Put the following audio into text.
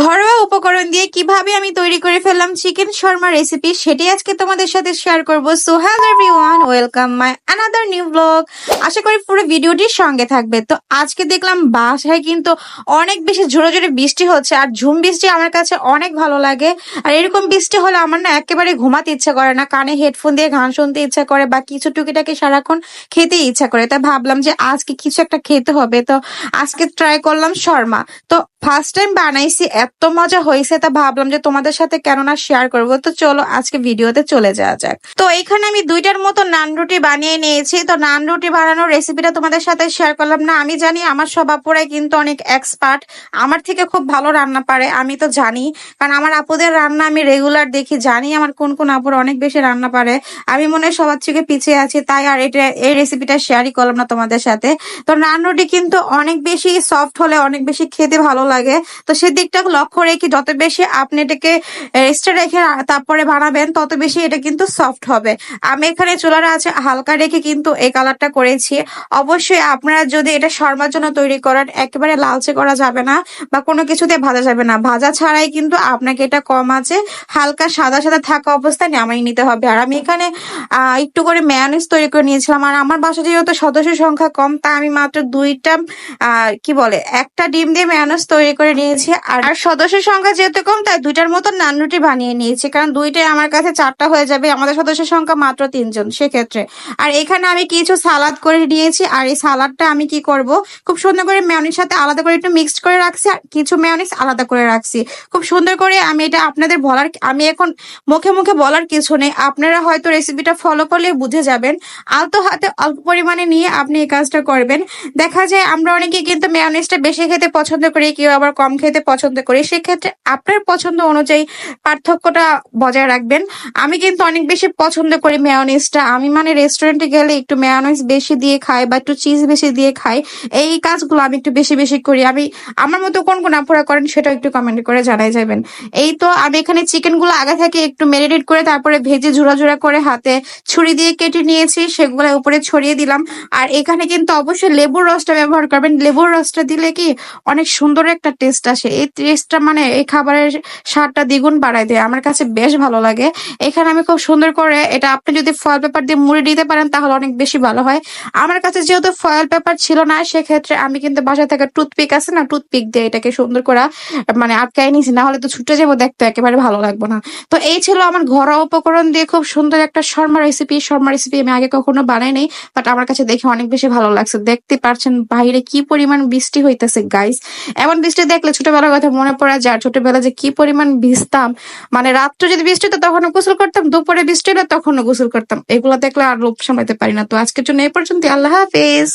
ঘরোয়া উপকরণ দিয়ে কীভাবে আমি তৈরি করে ফেললাম চিকেন শর্মা রেসিপি সেটি আজকে তোমাদের সাথে শেয়ার করব। So hello everyone welcome my another new blog আশা করি পুরো ভিডিওটির সঙ্গে থাকবে। তো আজকে দেখলাম বাসায় কিন্তু অনেক বেশি জোরে জোরে বৃষ্টি হচ্ছে আর ঝুম বৃষ্টি আমার কাছে অনেক ভালো লাগে। আর এরকম বৃষ্টি হলে আমার না একেবারে ঘুমাতে ইচ্ছা করে না, কানে হেডফোন দিয়ে গান শুনতে ইচ্ছা করে বা কিছু টুকিটাকি সারাক্ষণ খেতে ইচ্ছা করে। তাই ভাবলাম যে আজকে কিছু একটা খেতে হবে। তো আজকে ট্রাই করলাম শর্মা। তো ফার্স্ট টাইম বানাইছি, এত মজা হয়েছে তা ভাবলাম যে তোমাদের সাথে কেন না শেয়ার করব। তো চলো আজকে ভিডিওতে চলে যাওয়া যাক। তো এখানে আমি দুইটার মতো নান রুটি বানিয়ে নিয়েছি। তো নান রুটি বানানোর রেসিপিটা তোমাদের সাথে শেয়ার করলাম না। আমি জানি আমার সব আপুরাই কিন্তু অনেক এক্সপার্ট আমার থেকে খুব ভালো রান্না পারে, আমি তো জানি। কারণ আমার আপুদের রান্না আমি রেগুলার দেখি, জানি আমার কোন কোন আপুর অনেক বেশি রান্না পারে। আমি মনে হয় সবার থেকে পিছিয়ে আছি, তাই আর এটা, এই রেসিপিটা শেয়ারই করলাম না তোমাদের সাথে। তো নান রুটি কিন্তু অনেক বেশি সফট হলে, অনেক বেশি খেতে ভালো লাগে। তো সেদিকটা লক্ষ্য রেখে যত বেশি আপনি এটাকে রেস্টে রেখে তারপরে বানাবেন, তত বেশি এটা কিন্তু সফট হবে। আমি এখানে চুলার আছে হালকা রেখে কিন্তু এই কালারটা করেছি। অবশ্যই আপনারা যদি এটা শর্মার জন্য তৈরি করেন, একেবারে লালচে করা যাবে না বা কোনো কিছুতে ভাজা যাবে না। ভাজা ছাড়াই কিন্তু আপনাকে এটা কম আছে, হালকা সাদা সাদা থাকা অবস্থায় নামাই নিতে হবে। আর আমি এখানে একটু করে ম্যায়োনিজ তৈরি করে নিয়েছিলাম। আর আমার বাসা যেহেতু সদস্য সংখ্যা কম তা আমি মাত্র দুইটা কি বলে, একটা ডিম দিয়ে ম্যায়োনিজ তৈরি করে নিয়েছি। আর সদস্য সংখ্যা যেহেতু কম, তাই দুইটার মতো নান রুটি বানিয়ে নিয়েছি। কারণ দুইটাই আমার কাছে চারটা হয়ে যাবে, আমাদের সদস্য সংখ্যা মাত্র তিনজন সেক্ষেত্রে। আর এখানে আমি কিছু সালাদ করে নিয়েছি, আর এই সালাদটা আমি কি করব? খুব সুন্দর করে মেয়নির সাথে আলাদা করে একটু মিক্সড করে রাখছি, আর কিছু মেয়নিস আলাদা করে রাখছি। খুব সুন্দর করে আমি এটা আপনাদের বলার, আমি এখন মুখে মুখে বলার কিছু নেই। আপনারা হয়তো রেসিপিটা ফলো করলে বুঝে যাবেন। আলতো হাতে অল্প পরিমাণে নিয়ে আপনি এই কাজটা করবেন। দেখা যায় আমরা অনেকে কিন্তু মেয়নিসটা বেশি খেতে পছন্দ করি, কেউ আবার কম খেতে পছন্দ করি। সেক্ষেত্রে আপনার পছন্দ অনুযায়ী পার্থক্যটা বজায় রাখবেন। আমি কিন্তু অনেক বেশি পছন্দ করি মেয়নিসটা আমি মানে রেস্টুরেন্টে গেলে একটু মেয়নিস বেশি দিয়ে খাই বা একটু চিজ বেশি দিয়ে খাই, এই কাজগুলো আমি একটু বেশি বেশি করি। আমি, আমার মতো কোন কোন আপুরা করেন সেটা একটু কমেন্ট করে জানাই যাবেন। এই তো আমি এখানে চিকেনগুলো আগে থেকে একটু মেরিনেট করে তারপরে ভেজে ঝুড়া ঝুড়া করে হাতে ছুরি দিয়ে কেটে নিয়েছি, সেগুলো উপরে ছড়িয়ে দিলাম। আর এখানে কিন্তু অবশ্যই লেবুর রসটা ব্যবহার করবেন। লেবুর রসটা দিলে কি অনেক সুন্দর একটা টেস্ট আসে। এই টেস্টটা মানে খাবারের স্বাদটা দ্বিগুণ বাড়ায় দেয়। আমার কাছে বেশ ভালো লাগে। এখানে আমি খুব সুন্দর করে এটা আপনি যদি ফয়েল পেপার দিয়ে মুড়ে দিতে পারেন, তাহলে অনেক বেশি ভালো হয়। আমার কাছে যেহেতু ফয়েল পেপার ছিল না, সেক্ষেত্রে আমি কিন্তু বাসা থেকে টুথপিক আছে না টুথপিক দিয়ে এটাকে সুন্দর করে মানে আটকাই নিয়েছি। না হলে তো ছুটে যাব দেখতে, একেবারে ভালো লাগবে না। তো এই ছিল আমার ঘরোয়া উপকরণ দিয়ে খুব সুন্দর একটা শর্মা রেসিপি শর্মা রেসিপি আমি আগে কখনো বানাই নাই বাট আমার কাছে দেখে অনেক বেশি ভালো লাগছে। দেখতে পারছেন বাইরে কি পরিমাণ বৃষ্টি হইতেছে গাইস এমন বৃষ্টি দেখলে ছোটবেলার কথা মনে পড়ে যায়, আর ছোটবেলা যে কি পরিমাণ ভিজতাম। মানে রাত্রে যদি বৃষ্টি হতো তখনও গোসল করতাম, দুপুরে বৃষ্টি হলে তখনও গোসল করতাম। এগুলো দেখলে আর লোভ সামলাতে পারি না। তো আজকের জন্য এ পর্যন্ত আল্লাহ হাফেজ।